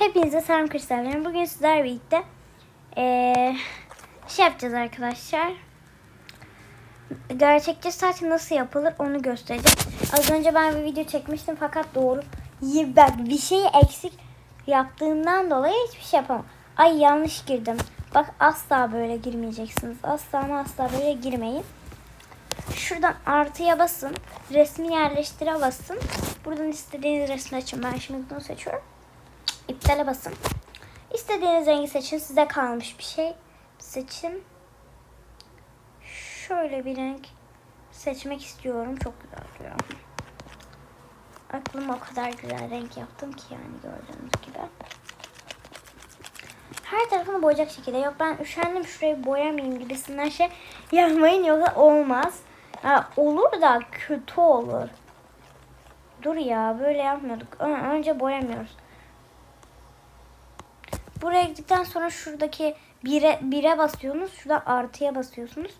Hepinize selam kristallerim. Bugün sizlerle birlikte eee şey yapacağız arkadaşlar. Gerçekçi saç nasıl yapılır onu göstereceğim. Az önce ben bir video çekmiştim fakat doğru ben bir şeyi eksik yaptığımdan dolayı hiçbir şey yapamam. Ay yanlış girdim. Bak asla böyle girmeyeceksiniz. Asla ama asla böyle girmeyin. Şuradan artıya basın. Resmi yerleştire basın. Buradan istediğiniz resmi açın. Ben şimdi bunu seçiyorum. İptale basın. İstediğiniz rengi seçin. Size kalmış bir şey. Seçin. Şöyle bir renk seçmek istiyorum. Çok güzel duruyor. Aklıma o kadar güzel renk yaptım ki yani gördüğünüz gibi. Her tarafını boyayacak şekilde. Yok ben üşendim şurayı boyamayayım gibisinden şey yapmayın yoksa olmaz. Ha, olur da kötü olur. Dur ya böyle yapmıyorduk. Önce boyamıyoruz. Buraya gittikten sonra şuradaki bire, bire basıyorsunuz. Şurada artıya basıyorsunuz.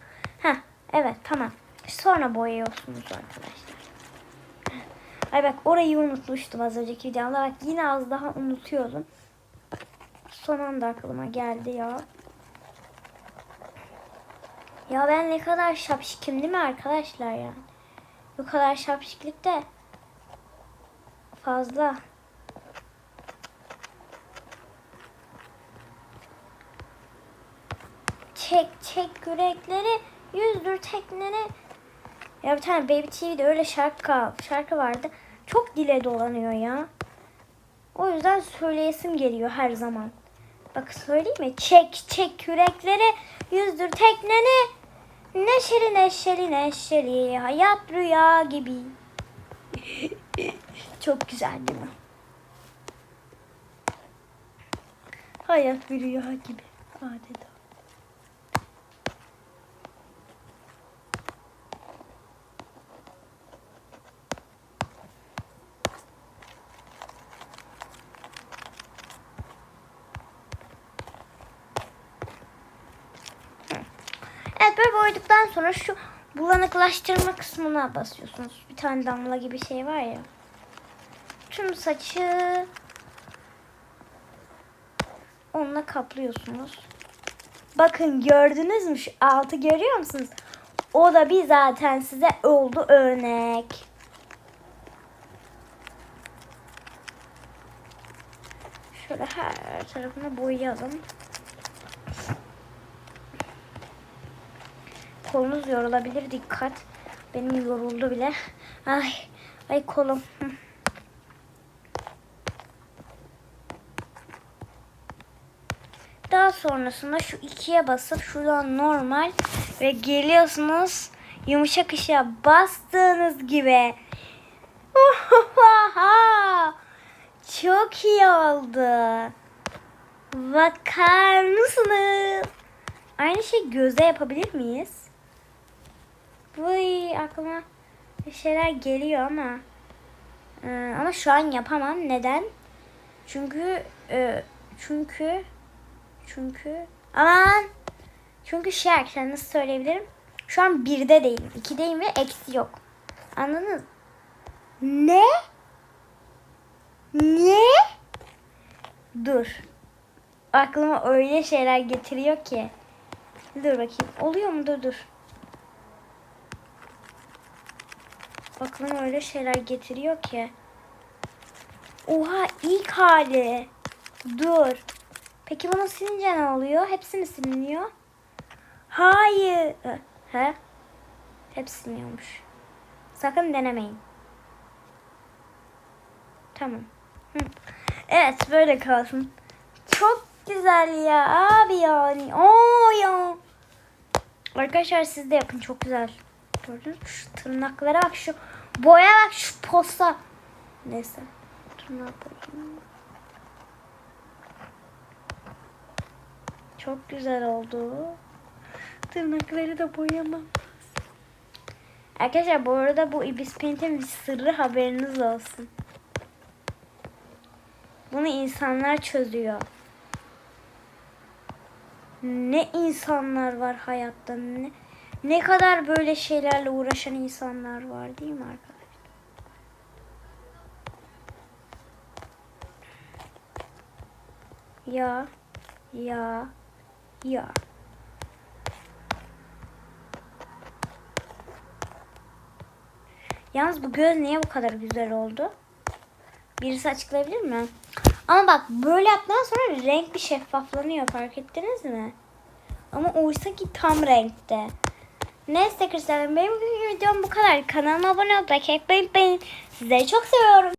Ha evet tamam. Sonra boyuyorsunuz arkadaşlar. Ay bak orayı unutmuştum az önceki videomda. Bak yine az daha unutuyordum. Son anda aklıma geldi ya. Ya ben ne kadar şapşikim değil mi arkadaşlar yani? Bu kadar şapşiklik de fazla. Çek çek yürekleri yüzdür tekneni. Ya bir tane Baby TV'de öyle şarkı şarkı vardı. Çok dile dolanıyor ya. O yüzden söyleyesim geliyor her zaman. Bak söyleyeyim mi? Çek çek yürekleri yüzdür tekneni. Neşeli neşeli neşeli hayat rüya gibi. Çok güzel değil mi? Hayat rüya gibi adeta. Boyadıktan sonra şu bulanıklaştırma kısmına basıyorsunuz. Bir tane damla gibi şey var ya. Tüm saçı onunla kaplıyorsunuz. Bakın gördünüz mü şu altı görüyor musunuz? O da bir zaten size oldu örnek. Şöyle her tarafını boyayalım. Kolunuz yorulabilir dikkat. Benim yoruldu bile. Ay ay kolum. Daha sonrasında şu ikiye basıp şuradan normal ve geliyorsunuz yumuşak ışığa bastığınız gibi. Çok iyi oldu. Bakar mısınız? Aynı şey göze yapabilir miyiz? Vay aklıma bir şeyler geliyor ama Ee, ama şu an yapamam. Neden? Çünkü e, çünkü çünkü aman çünkü şey arkadaşlar nasıl söyleyebilirim? Şu an birde değilim. ikideyim ve eksi yok. Anladınız? Ne? Ne? Dur. Aklıma öyle şeyler getiriyor ki. Dur bakayım. Oluyor mu? Dur dur. Aklıma öyle şeyler getiriyor ki. Oha ilk hali. Dur. Peki bunu silince ne oluyor? Hepsi mi siliniyor? Hayır. He? Hepsi siliniyormuş. Sakın denemeyin. Tamam. Hı. Evet böyle kalsın. Çok güzel ya abi yani. Oo ya. Arkadaşlar siz de yapın çok güzel. Gördünüz mü? Şu tırnaklara bak şu boya bak şu posta. Neyse. Tırnağa bakayım. Çok güzel oldu. Tırnakları da boyamam. Arkadaşlar bu arada bu ibis paint'in bir sırrı haberiniz olsun. Bunu insanlar çözüyor. Ne insanlar var hayatta ne ne kadar böyle şeylerle uğraşan insanlar var değil mi arkadaşlar? Ya. Ya. Ya. Yalnız bu göz niye bu kadar güzel oldu? Birisi açıklayabilir mi? Ama bak böyle yaptıktan sonra renk bir şeffaflanıyor fark ettiniz mi? Ama oysa ki tam renkte. Neyse arkadaşlar benim videom bu kadar. Kanalıma abone olmayı, like unutmayın. Sizleri çok seviyorum.